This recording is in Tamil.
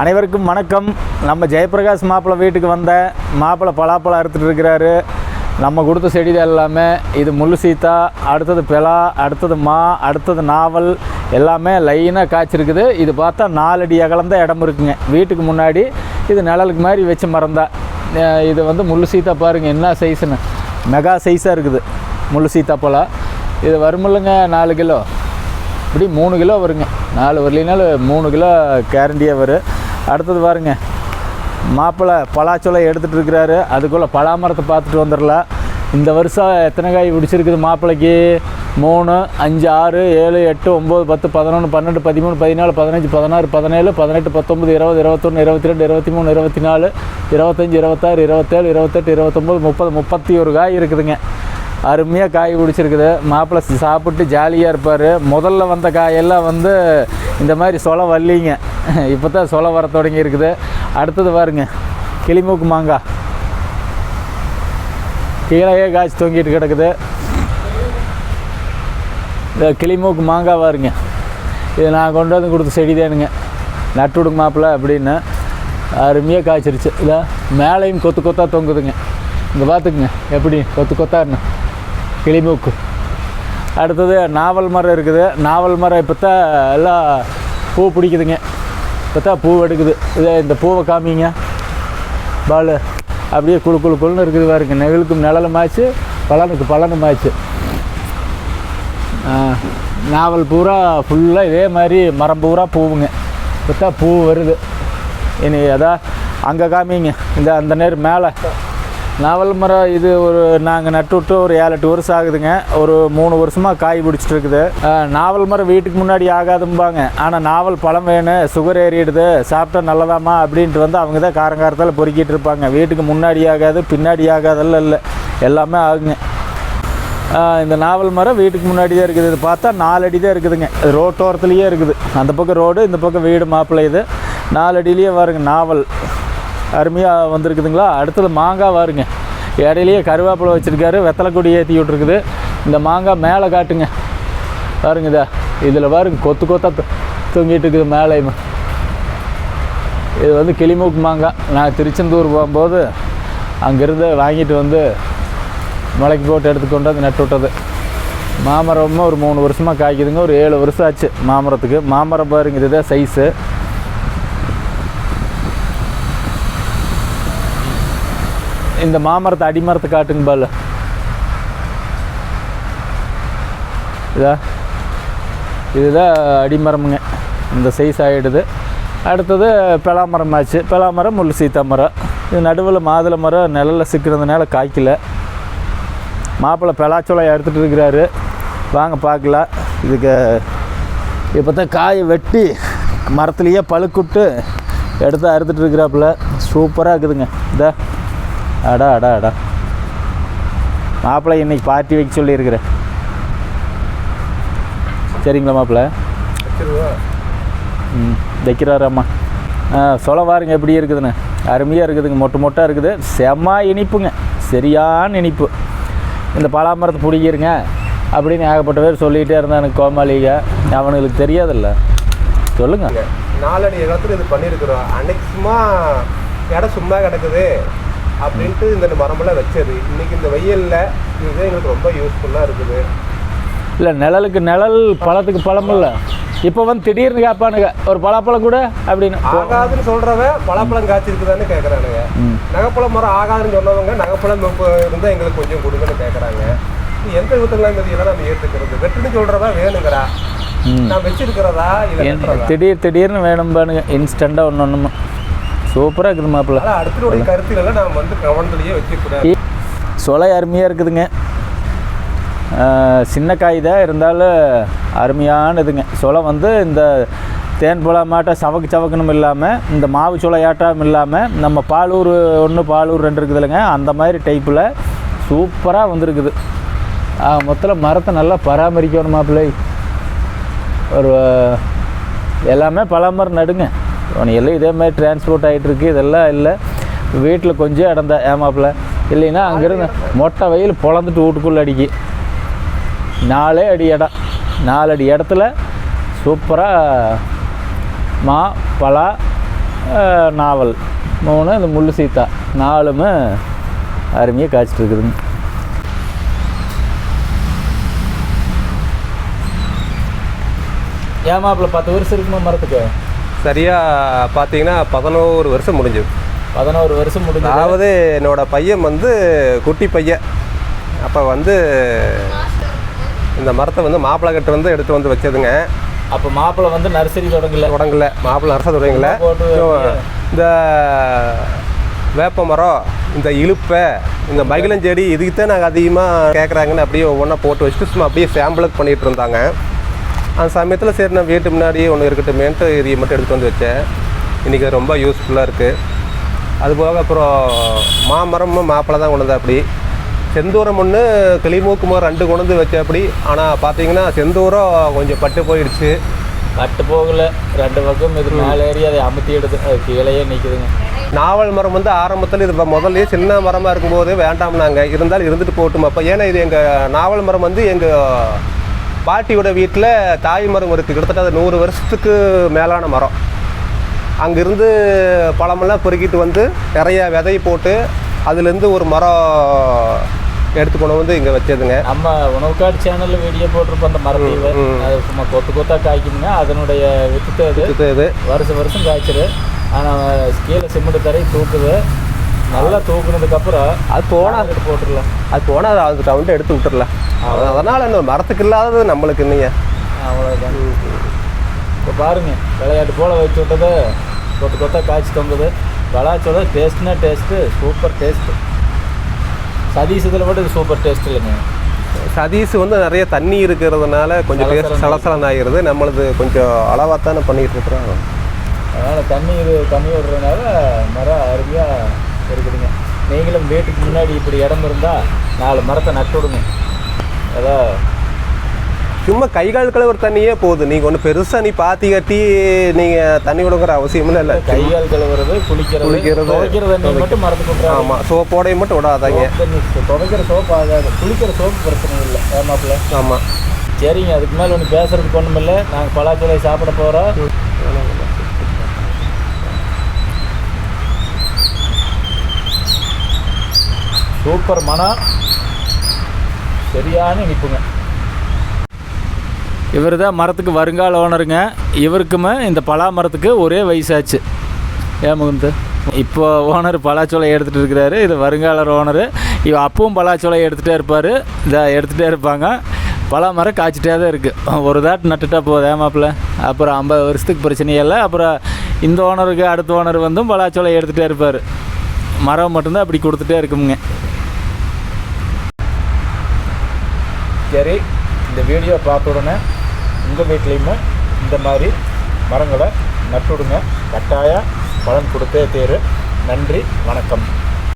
அனைவருக்கும் வணக்கம். நம்ம ஜெயபிரகாஷ் மாப்பிள்ளை வீட்டுக்கு வந்த மாப்பிள்ளை பலாப்பழம் அறுத்துட்டு இருக்கிறாரு. நம்ம கொடுத்த செடி தான் எல்லாமே. இது முள்ளு சீத்தா அடுத்தது பிலா அடுத்தது மா அடுத்தது நாவல் எல்லாமே லைனாக காய்ச்சிருக்குது. இது பார்த்தா நாலடி அகலந்த இடம் இருக்குங்க. வீட்டுக்கு முன்னாடி இது நிழலுக்கு மாதிரி வச்சு மறந்தா. இது வந்து முள்ளு சீத்தா பாருங்கள் என்ன சைஸுன்னு மெகா சைஸாக இருக்குது. முள்ளு சீத்தா பழம். இது வருமில்லைங்க நாலு கிலோ. இப்படி மூணு கிலோ வருங்க. நாலு வரலினாலும் மூணு கிலோ கேரண்டியாக வரும். அடுத்தது பாருங்க. மாப்பிள்ளை பலாச்சொலை எடுத்துகிட்டு இருக்கிறாரு. அதுக்குள்ளே பலாமரத்தை பார்த்துட்டு வந்துடலாம் இந்த வருஷம் எத்தனை காய் பிடிச்சிருக்குது மாப்பிள்ளைக்கு மூணு அஞ்சு ஆறு ஏழு எட்டு ஒம்பது பத்து பதினொன்று பன்னெண்டு பதிமூணு பதினாலு பதினஞ்சு பதினாறு பதினேழு பதினெட்டு பத்தொம்பது இருபது இருபத்தொன்று இருபத்தி ரெண்டு இருபத்தி மூணு இருபத்தி நாலு இருபத்தஞ்சி இருபத்தாறு இருபத்தேழு இருபத்தெட்டு இருபத்தொம்போது முப்பது முப்பத்தி ஒரு காய் இருக்குதுங்க. அருமையாக காய் பிடிச்சிருக்குது. மாப்பிள்ளை சாப்பிட்டு ஜாலியாக இருப்பார். முதல்ல வந்த காயெல்லாம் வந்து இந்த மாதிரி சொலை வரலிங்க இப்போ தான் சொல்ல வர தொடங்கி இருக்குது. அடுத்தது பாருங்க கிளிமூக்கு மாங்காய் கீழே காய்ச்சி தொங்கிட்டு கிடக்குது. இந்த கிளிமூக்கு மாங்காய் பாருங்க. இது நான் கொண்டு வந்து கொடுத்த செடி தானுங்க. நட்டு விடுங்க மாப்பிள்ள அப்படின்னு அருமையாக காய்ச்சிருச்சு. இல்லை மேலேயும் கொத்து கொத்தாக தொங்குதுங்க. இங்கே பார்த்துக்குங்க எப்படி கொத்து கொத்தான்னு கிளிமூக்கு. அடுத்தது நாவல் மரம் இருக்குது. நாவல் மரம் இப்போ தான் எல்லாம் பூ பிடிக்குதுங்க. பார்த்தா பூ எடுக்குது. இதை இந்த பூவை காமிங்க. பால். அப்படியே குழு குழு குழுன்னு இருக்குது பாருங்க. நெகிழுக்கும் நிழலுமாச்சு பலனுக்கு பலனுமாச்சு. நாவல் பூரா ஃபுல்லாக இதே மாதிரி மரம் பூரா பூவுங்க. பார்த்தா பூ வருது. இனி அதான் அங்கே காமிங்க. இந்த அந்த நேர் மேலே. நாவல் மரம் இது ஒரு நாங்கள் நட்டு விட்டு ஒரு ஏழு எட்டு வருஷம் ஆகுதுங்க. ஒரு மூணு வருஷமாக காய் பிடிச்சிட்டு இருக்குது. நாவல் மரம் வீட்டுக்கு முன்னாடி ஆகாதும்பாங்க. ஆனால் நாவல் பழம் வேணும் சுகர் ஏறிடுது சாப்பிட்டா நல்லதாம்மா அப்படின்ட்டு வந்து அவங்க தான் காரங்காரத்தில் பொறுக்கிட்டு இருப்பாங்க. வீட்டுக்கு முன்னாடி ஆகாது பின்னாடி ஆகாதெல்லாம் இல்லை. எல்லாமே ஆகுங்க. இந்த நாவல் மரம் வீட்டுக்கு முன்னாடி தான் இருக்குது. இது பார்த்தா நாலடி தான் இருக்குதுங்க. ரோட்டோரத்துலேயே இருக்குது. அந்த பக்கம் ரோடு இந்த பக்கம் வீடு மாப்பிள்ளை இது. நாலடியிலேயே வருங்க நாவல். அருமையாக வந்திருக்குதுங்களா? அடுத்தது மாங்காய் வாருங்க. இடையிலேயே கருவேப்பிலை வச்சுருக்காரு. வெத்தலை கொடி ஏற்றி விட்ருக்குது இந்த மாங்காய் மேலே காட்டுங்க. பாருங்க இதா. இதில் பாருங்க கொத்து கொத்தாக தூங்கிட்டு தொங்கிட்டு இருக்குது மேலேயும். இது வந்து கிளிமூக்கு மாங்காய். நான் திருச்செந்தூர் போகும்போது அங்கேருந்து வாங்கிட்டு வந்து மலைக்கு போட்டு எடுத்து கொண்டு வந்து நட்டு விட்டது. மாமரமும் ஒரு மூணு வருஷமாக காய்க்குதுங்க. ஒரு ஏழு வருஷம் ஆச்சு மாமரத்துக்கு. மாமரம் பாருங்க இதுதான் சைஸு இந்த மாமரத்தை அடிமரத்தை காட்டுங்க பால். இதா இதுதான் அடிமரமுங்க. இந்த சைஸ் ஆகிடுது அடுத்தது பலாமரம் ஆச்சு பெலாமரம் முள் சீத்தா மரம் இது நடுவில் மாதுளை மரம் நிழலில் சிக்கிறதுனால காய்க்கல. மாப்பிள்ளை பெலாச்சோளம் எடுத்துகிட்டு இருக்கிறாரு. வாங்க பார்க்கலாம். இதுக்கு இப்போ தான் காயை வெட்டி மரத்துலேயே பழுக்குட்டு எடுத்து அறுத்துட்டு இருக்கிறாப்புல. சூப்பராக இருக்குதுங்க. இதா. அடா அடா அடா. மாப்பிள்ளை இன்னைக்கு பார்ட்டி வைக்க சொல்லியிருக்கிறேன். சரிங்களா மாப்பிள்ளை? ம் வைக்கிறாராம்மா. ஆ சொல்ல பாருங்க எப்படி இருக்குதுன்னு. அருமையாக இருக்குதுங்க மொட்டை மொட்டாக இருக்குது. செம்ம இனிப்புங்க சரியான இனிப்பு. இந்த பலாமரத்தை பிடிக்கிருங்க அப்படின்னு ஏகப்பட்ட பேர் சொல்லிகிட்டே இருந்தானுங்க கோமாளிக. அவனுங்களுக்கு தெரியாதுல்ல. சொல்லுங்கள் நாலடி இடத்துல இது பண்ணியிருக்கிறோம் அன்னைக்கு சும்மா இடம் சும்மா கிடக்குது. அப்படின்ட்டு இந்த மரமெல்லாம் வச்சது. இன்னைக்கு இந்த வெயில்ல இதுதான் எங்களுக்கு ரொம்ப யூஸ்ஃபுல்லாக இருக்குது. இல்லை நிழலுக்கு நிழல் பழத்துக்கு பழம் இல்லை. இப்போ வந்து திடீர்னு கேட்பானுங்க ஒரு பலாப்பழம் கூட அப்படின்னு. ஆகாதுன்னு சொல்றவன் பலாப்பழம் காய்ச்சிருக்குதான்னு கேட்குறானுங்க. நகைப்பழம் மரம் ஆகாதுன்னு சொன்னவங்க நகைப்பழம் இருந்தால் எங்களுக்கு கொஞ்சம் கொடுங்கன்னு கேட்குறாங்க எந்த விதங்களாம் இதெல்லாம் நம்ம ஏற்றுக்கிறது வெட்டுன்னு சொல்றவன் வேணுங்கிறா. நான் வச்சிருக்கிறதா திடீர் திடீர்னு வேணும்பானுங்க. இன்ஸ்டண்ட்டாக ஒன்று ஒன்றுமா சூப்பராக இருக்குது மாப்பிள்ள. அடுத்தனுடைய கருத்துக்களை நாம் வந்து கவனத்திலேயே வச்சுக்கூடாது சொலை அருமையாக இருக்குதுங்க. சின்ன காய் தான் இருந்தாலும் அருமையானதுங்க. சொலை வந்து இந்த தேன் புலாமாட்டம் சவக்கு சவக்குன்னு இல்லாமல் இந்த மாவு சுளையாட்டம் இல்லாமல் நம்ம பாலூர் ஒன்று பாலூர் ரெண்டு இருக்குது இல்லைங்க. அந்த மாதிரி டைப்பில் சூப்பராக வந்திருக்குது. மொத்தத்தில் மரத்தை நல்லா பராமரிக்கணும் மாப்பிள்ளை. ஒரு எல்லாமே பலாமரம் நடுங்க. எல்லாம் இதே மாதிரி டிரான்ஸ்போர்ட் ஆகிட்டுருக்கு இதெல்லாம் இல்லை. வீட்டில் கொஞ்சம் இடந்த ஏமாப்பில். இல்லைன்னா அங்கேருந்து மொட்டை வெயில் பொழந்துட்டு வீட்டுக்குள்ளே அடிக்கி. நாலே அடி இடம். நாலு அடி இடத்துல சூப்பராக மா பலா நாவல். மூணு இந்த முள்ளு சீத்தா. நாலுமே அருமையாக காய்ச்சிட்டு இருக்குதுங்க. ஏமாப்பில் பத்து வருஷம் இருக்குமா மரத்துக்கு? சரியாக பார்த்தீங்கன்னா பதினோரு வருஷம் முடிஞ்சது. பதினோரு வருஷம் முடிஞ்சு அதாவது என்னோட பையன் வந்து குட்டி பையன். அப்போ வந்து இந்த மரத்தை வந்து மாப்பிள்ளை கட்டு வந்து எடுத்து வந்து வச்சதுங்க. அப்போ மாப்பிள்ளை வந்து நர்சரி தொடங்கல. தொடங்கல. மாப்பிள்ளை அரச தொடங்கல. இந்த வேப்ப மரம் இந்த இலுப்பை இந்த மகிழஞ்செடி இதுக்கு தான் நாங்கள் அதிகமாக கேட்குறாங்கன்னு அப்படியே ஒவ்வொன்றா போட்டு வச்சுட்டு சும்மா அப்படியே சாம்பிளுக்கு பண்ணிகிட்டு இருந்தாங்க. அந்த சமயத்தில் சரி நான் வீட்டு முன்னாடியே ஒன்று இருக்கட்டுமேன்ட்டு இதையை மட்டும் எடுத்துகிட்டு வந்து வச்சேன். இன்றைக்கி ரொம்ப யூஸ்ஃபுல்லாக இருக்குது அதுபோக அப்புறம் மாமரமும் மாப்பிள்ளை தான் கொண்டு வந்தா அப்படி செந்தூரம் ஒன்று கிளிமூக்கு மரம் ரெண்டு கொண்டு வந்து வச்ச அப்படி ஆனால் பார்த்தீங்கன்னா செந்தூரம் கொஞ்சம் பட்டு போயிடுச்சு. கட்டு போகல. ரெண்டு பக்கம் இது மேலே ஏறி அதை அமுத்திடுது அது கீழேயே நிற்குதுங்க நாவல் மரம் வந்து ஆரம்பத்தில் இது முதல்ல சின்ன மரமாக இருக்கும்போது வேண்டாம்னாங்க. இருந்தாலும் இருந்துட்டு போகட்டும் அப்போ ஏன்னா இது எங்கள் நாவல் மரம் வந்து எங்கள் பாட்டியோட வீட்டில் தாய் மரம் இருக்குது கிட்டத்தட்ட அது நூறு வருஷத்துக்கு மேலான மரம். அங்கேருந்து பழமெல்லாம் பொறுக்கிட்டு வந்து நிறைய விதை போட்டு அதுலேருந்து ஒரு மரம் எடுத்து கொண்டு வந்து இங்கே வச்சதுங்க. நம்ம உணவுக்காடு சேனல்ல வீடியோ போட்டிருப்போம் அந்த மரத்தீவு ம். அது சும்மா கொத்து கொத்தா காய்க்குங்க அதனுடைய வித்துட்டு அது வருஷம் வருஷம் காய்ச்சிரு ஆனால் கீழே சிமெண்ட் தரை தூக்குது. நல்லா தூக்குனதுக்கப்புறம் அது போனால் போட்டுடலாம். அது போனால் அதுக்கு வந்து எடுத்து விட்டுறலாம். அதனால் இந்த மரத்துக்கு இல்லாதது நம்மளுக்கு இல்லைங்க. அவ்வளோதான் இப்போ பாருங்க விளையாட்டு போல் வச்சு விட்டது கொத்து கொத்தா காய்ச்சி தொங்குது. பலாச்சோட டேஸ்ட்னா டேஸ்ட்டு சூப்பர் டேஸ்ட்டு சதீஷ் இதில் விட இது சூப்பர் டேஸ்ட் இல்லைங்க. சதீஷ் வந்து நிறைய தண்ணி இருக்கிறதுனால கொஞ்சம் டேஸ்ட் சலசலன் ஆகிருது நம்மளது கொஞ்சம் அளவாக தானே பண்ணிகிட்டு இருக்கிறோம். அதனால் தண்ணி இது கம்மி விடுறதுனால மரம் அருமையாக இருக்குதுங்க நீங்களும் வீட்டுக்கு முன்னாடி இப்படி இடம் இருந்தால் நாலு மரத்தை நட்டு விடுங்க அதான் சும்மா கை கால் கழுவுற தண்ணியே போகுது நீங்கள் ஒன்று பெருசாக நீ பாத்தி கட்டி நீங்கள் தண்ணி விடுங்கிற அவசியமே இல்லை. கை கால் கழுவுறது குளிக்கிறது குளிக்கிறது, துவைக்கிற தண்ணி மட்டும் மரத்துக்கு விட்றாங்க ஆமாம் சோப்போடையும் மட்டும் விடாதாங்க. துவைக்கிற சோப்பு ஆகாது. குளிக்கிற சோப்பு பிரச்சனை இல்லை. ஏமாப்பில் ஆமாம் சரிங்க அதுக்கு மேலே ஒன்று பேசுறதுக்கு ஒன்றும் இல்லை நாங்கள் பலாச்சோலை சாப்பிட போகிறோம் சூப்பர் மனம் சரியான இனிப்புங்க. இவர் தான் மரத்துக்கு வருங்கால ஓனருங்க. இவருக்குமே இந்த பலா மரத்துக்கு ஒரே வயசாச்சு. ஏன் முகுந்து? இப்போ ஓனர் பலாச்சோலை எடுத்துகிட்டு இருக்கிறாரு. இது வருங்கால ஓனரு. இவ அப்பவும் பலாச்சோலை எடுத்துகிட்டே இருப்பார். இதை எடுத்துகிட்டே இருப்பாங்க. பலா மரம் காய்ச்சிட்டே தான் இருக்குது ஒரு தாட்டு நட்டுட்டா போதும். ஏமாப்பில் அப்புறம் ஐம்பது வருஷத்துக்கு பிரச்சனையே இல்லை. அப்புறம் இந்த ஓனருக்கு அடுத்த ஓனர் வந்தும் பலாச்சோலை எடுத்துகிட்டே இருப்பார். மரம் மட்டும்தான் அப்படி கொடுத்துட்டே இருக்குமுங்க. சரி இந்த வீடியோ பார்த்த உடனே உங்கள் வீட்லேயுமே இந்த மாதிரி மரங்களை நட்டுவிடுங்க கட்டாயம் பலன் கொடுத்தே தேர். நன்றி வணக்கம்.